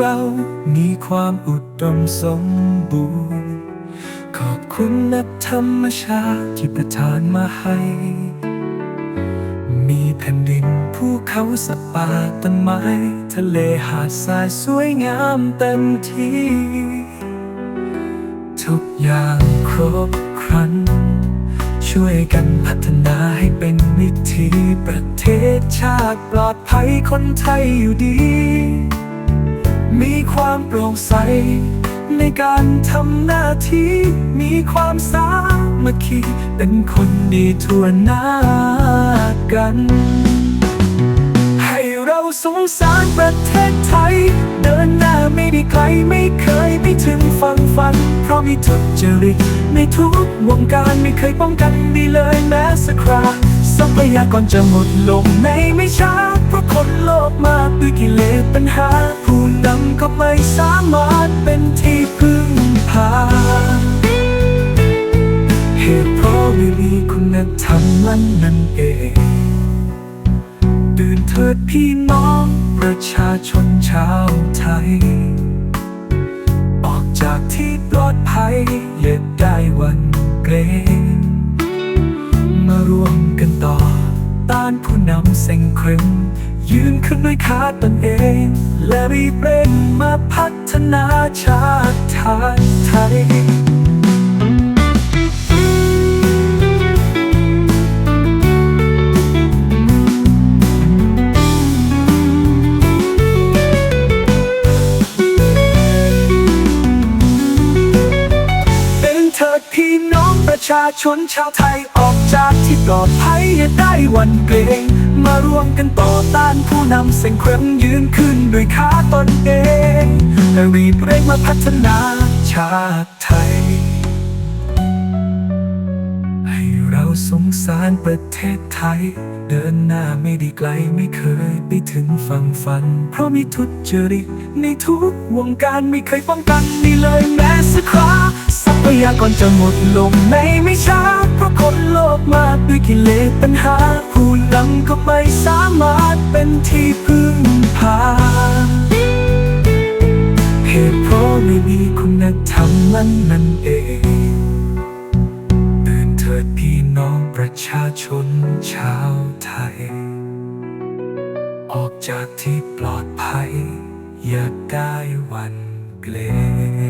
เรามีความอุดมสมบูรณ์ ขอบคุณนักธรรมชาติที่ประทานมาให้ มีแผ่นดินภูเขาสัตว์ป่าต้นไม้ ทะเลหาดทรายสวยงามเต็มที่ ทุกอย่างครบครัน ช่วยกันพัฒนาให้เป็นวิถีประเทศชาติปลอดภัยคนไทยอยู่ดี มีความโปร่งใส ในการทำหน้าที่ มีความสามัคคี เป็นคนดีทั่วหน้ากัน ให้เราสงสารประเทศไทย เดินหน้าไม่ได้ไกลไม่เคยไปถึงฝั่งฝัน เพราะมีทุจริตในทุกวงการไม่เคยป้องกันดีเลยแม้สักคราทรัพยากรจะหมดลงในไม่ช้าเพราะคนโลภมากด้วยกิเลสปัญหา นำก็ไม่สามารถเป็นที่พึ่งพาานผู้นำเซ็งคร่งยืนขึ้นด้วยขาตนเอง และรีบเร่งมาพัฒนาชาติไทย ประชาชนชาวไทยออกจากที่ปลอดภัยอย่าได้วันเกรงมาร่วมกันต่อต้านผู้นำเส้นเคร่งยืนขึ้นด้วยขาตนเองและรีบเร่งมาพัฒนาชาติไทย ให้เราสงสารประเทศไทย เดินหน้าไม่ได้ไกลไม่เคยไปถึงฝั่งฝัน เพราะมีทุจริตในทุกวงการไม่เคยป้องกันนี่เลยแม้สักครา ยากรจะหมดลงในไม่ช้าเพราะคนโลภมากด้วยกิเลสปัญหา ผู้นำก็ไม่สามารถเป็นที่พึ่งพาเหตุเพราะไม่มีคุณธรรมมันนั่นเองตื่นเถิดพี่น้องประชาชนชาวไทย ออกจากที่ปลอดภัย อย่าได้วันเกรง